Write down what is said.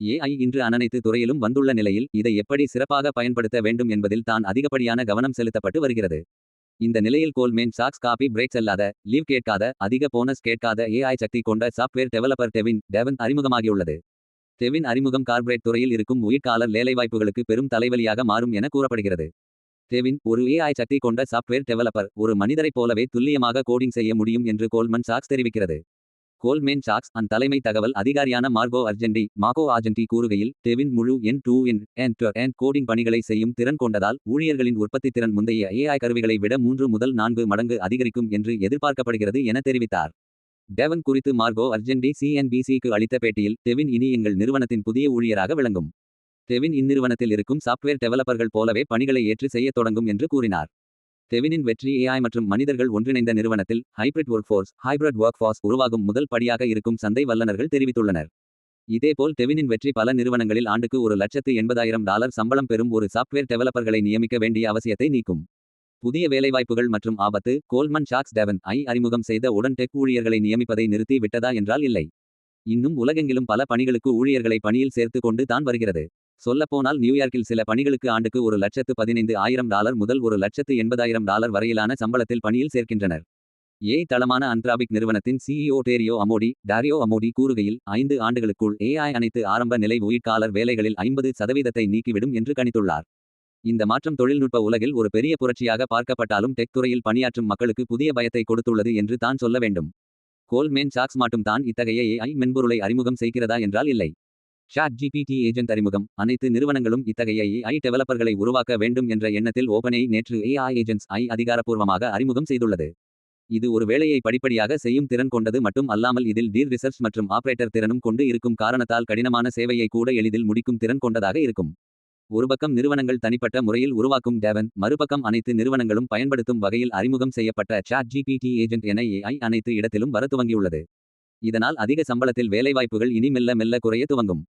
AI இன்று அனைத்து துறையிலும் வந்துள்ள நிலையில் இதை எப்படி சிறப்பாக பயன்படுத்த வேண்டும் என்பதில் தான் அதிகப்படியான கவனம் செலுத்தப்பட்டு வருகிறது. இந்த நிலையில் கோல்மேன் சாக்ஸ் காப்பி பிரேக்ஸ் அல்லாத லீவ் கேட்காத அதிக போனஸ் கேட்காத ஏஐ சக்தி கொண்ட சாப்ட்வேர் டெவலப்பர் டெவின் டெவன் அறிமுகமாகியுள்ளது. டெவின் அறிமுகம் கார்ப்பரேட் துறையில் இருக்கும் உயிர்காலர் வேலைவாய்ப்புகளுக்கு பெரும் தலைவலியாக மாறும் என கூறப்படுகிறது. டெவின் ஒரு ஏஐ சக்தி கொண்ட சாப்ட்வேர் டெவலப்பர் ஒரு மனிதரைப் போலவே துல்லியமாக கோடிங் செய்ய முடியும் என்று கோல்மன் சாக்ஸ் தெரிவிக்கிறது. கோல்மேன் சாக்ஸ் அன் தலைமை தகவல் அதிகாரியான மார்கோ அர்ஜென்டி மாகோ ஆர்ஜென்டி கூறுகையில் டெவின் முழு என் டூ என் என் என் கோடிங் பணிகளை செய்யும் திறன் கொண்டதால் ஊழியர்களின் உற்பத்தி திறன் முந்தைய ஏஐ கருவிகளை விட மூன்று முதல் நான்கு மடங்கு அதிகரிக்கும் என்று எதிர்பார்க்கப்படுகிறது என தெரிவித்தார். டெவன் குறித்து மார்கோ அர்ஜென்டி சிஎன்பிசிக்கு அளித்த பேட்டியில் டெவின் இனி எங்கள் நிறுவனத்தின் புதிய ஊழியராக விளங்கும். டெவின் இந்நிறுவனத்தில் இருக்கும் சாப்ட்வேர் டெவலப்பர்கள் போலவே பணிகளை ஏற்று செய்யத் தொடங்கும் என்று கூறினார். டெவினின் வெற்றி ஏஐ மற்றும் மனிதர்கள் ஒன்றிணைந்த நிறுவனத்தில் hybrid workforce hybrid workforce உருவாகும் முதல் படியாக இருக்கும் சந்தை வல்லுநர்கள் தெரிவித்துள்ளனர். இதேபோல் டெவினின் வெற்றி பல நிறுவனங்களில் ஆண்டுக்கு ஒரு லட்சத்து எண்பதாயிரம் டாலர் சம்பளம் பெறும் ஒரு சாப்ட்வேர் டெவலப்பர்களை நியமிக்க வேண்டிய அவசியத்தை நீக்கும். புதிய வேலைவாய்ப்புகள் மற்றும் ஆபத்து கோல்மன் ஷாக்ஸ் டெவன் ஐ அறிமுகம் செய்த உடன் டெக் ஊழியர்களை நியமிப்பதை நிறுத்தி விட்டதா என்றால் இல்லை. இன்னும் உலகெங்கிலும் பல பணிகளுக்கு ஊழியர்களை பணியில் சேர்த்து கொண்டு தான் வருகிறது. சொல்லப்போனால் நியூயார்க்கில் சில பணிகளுக்கு ஆண்டுக்கு ஒரு லட்சத்து பதினைந்து ஆயிரம் டாலர் முதல் ஒரு லட்சத்து எண்பதாயிரம் டாலர் வரையிலான சம்பளத்தில் பணியில் சேர்க்கின்றனர். ஏஐ தளமான அன்ட்ராபிக் நிறுவனத்தின் சிஇஓ டேரியோ அமோடி டாரியோ அமோடி கூறுகையில் ஐந்து ஆண்டுகளுக்குள் ஏஐ அனைத்து ஆரம்ப நிலை உயிர்காலர் வேலைகளில் ஐம்பது சதவீதத்தை நீக்கிவிடும் என்று கணித்துள்ளார். இந்த மாற்றம் தொழில்நுட்ப உலகில் ஒரு பெரிய புரட்சியாக பார்க்கப்பட்டாலும் டெக் துறையில் பணியாற்றும் மக்களுக்கு புதிய பயத்தை கொடுத்துள்ளது என்று தான் சொல்ல வேண்டும். கோல்மேன் சாக்ஸ் மட்டும் தான் இத்தகைய ஏஐ மென்பொருளை அறிமுகம் செய்கிறதா என்றால் இல்லை. சாட் ஜிபிடி ஏஜென்ட் அறிமுகம். அனைத்து நிறுவனங்களும் இத்தகைய ஏஐ டெவலப்பர்களை உருவாக்க வேண்டும் என்ற எண்ணத்தில் ஓபனை நேற்று ஏஐ ஏஜென்ட்ஸ் ஐ அதிகாரப்பூர்வமாக அறிமுகம் செய்துள்ளது. இது ஒரு வேலையை படிப்படியாக செய்யும் திறன் கொண்டது மட்டும் அல்லாமல் இதில் டீர் ரிசர்ச் மற்றும் ஆபரேட்டர் திறனும் கொண்டு இருக்கும் காரணத்தால் கடினமான சேவையை கூட எளிதில் முடிக்கும் திறன் கொண்டதாக இருக்கும். ஒரு பக்கம் நிறுவனங்கள் தனிப்பட்ட முறையில் உருவாக்கும் டேவன் மறுபக்கம் அனைத்து நிறுவனங்களும் பயன்படுத்தும் வகையில் அறிமுகம் செய்யப்பட்ட சாட் ஜிபிடி ஏஜென்ட் என ஏஐ அனைத்து இடத்திலும் வர துவங்கியுள்ளது. இதனால் அதிக சம்பளத்தில் வேலைவாய்ப்புகள் இனி மெல்ல மெல்ல குறைய துவங்கும்.